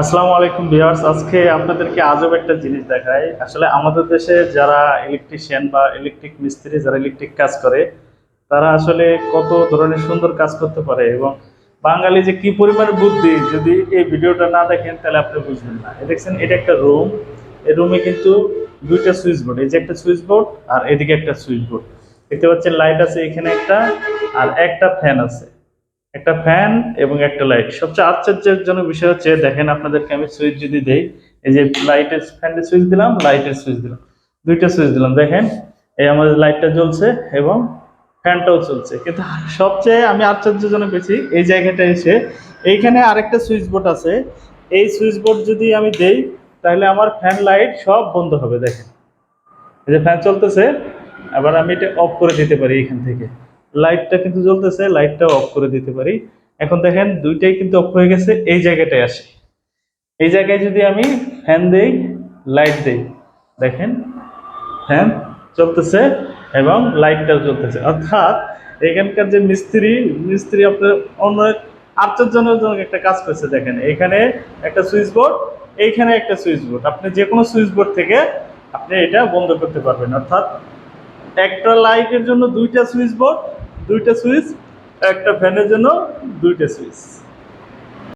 আসসালামু আলাইকুম ভিউয়ার্স। আজকে আপনাদেরকে আজব একটা জিনিস দেখাই। আসলে আমাদের দেশে যারা ইলেকট্রিশিয়ান বা ইলেকট্রিক মিস্ত্রি, যারা ইলেকট্রিক কাজ করে, তারা আসলে কত ধরনের সুন্দর কাজ করতে পারে এবং বাঙালি যে কি পরিমাণে বুদ্ধি, যদি এই ভিডিওটা না দেখেন, তাহলে আপনি বুঝবেন না। দেখছেন, এটা একটা রুম এই রুমে কিন্তু দুইটা সুইচ বোর্ড এই যে একটা সুইচ বোর্ড আর এদিকে একটা সুইচ বোর্ড দেখতে পাচ্ছেন লাইট আছে এখানে একটা আর একটা ফ্যান আছে। একটা ফ্যান এবং একটা লাইট সবচেয়ে আশ্চর্যজনক বিষয় হচ্ছে, দেখেন আপনাদেরকে আমি সুইচ যদি দেই, এই যে লাইটের ফ্যানের সুইচ দিলাম লাইটের সুইচ দিলাম, দুইটা সুইচ দিলাম। দেখেন, এই আমাদের লাইটটা জ্বলছে এবং ফ্যানটাও চলছে কিন্তু সবচেয়ে আমি আশ্চর্যজনক পেয়েছি এই জায়গাটা এসে, এইখানে আরেকটা সুইচ বোর্ড আছে। এই সুইচ বোর্ড যদি আমি দেই, তাহলে আমার ফ্যান লাইট সব বন্ধ হবে, দেখেন। এই যে ফ্যান চলতেছে, আবার আমি এটা অফ করে দিতে পারি এখান থেকে। লাইটটা কিন্তু জ্বলতেছে লাইটটাও অফ করে দিতে পারি। এখন দেখেন, দুইটাই কিন্তু অফ হয়ে গেছে, এই জায়গাটায় আসে। এই জায়গায় যদি আমি ফ্যান দেই লাইট দেই, দেখেন ফ্যান চলতেছে এবং লাইটটাও চলতেছে। অর্থাৎ এখানকার যে মিস্ত্রি মিস্ত্রি আপনার অন্য আশ্চর্যজনক একটা কাজ করছে, দেখেন। এখানে একটা সুইচ বোর্ড এইখানে একটা সুইচ বোর্ড আপনি যে কোনো সুইচ বোর্ড থেকে আপনি এটা বন্ধ করতে পারবেন। অর্থাৎ একটা লাইটের জন্য দুইটা সুইচ বোর্ড দুইটা সুইচ একটা ফ্যানের জন্য দুইটা সুইচ।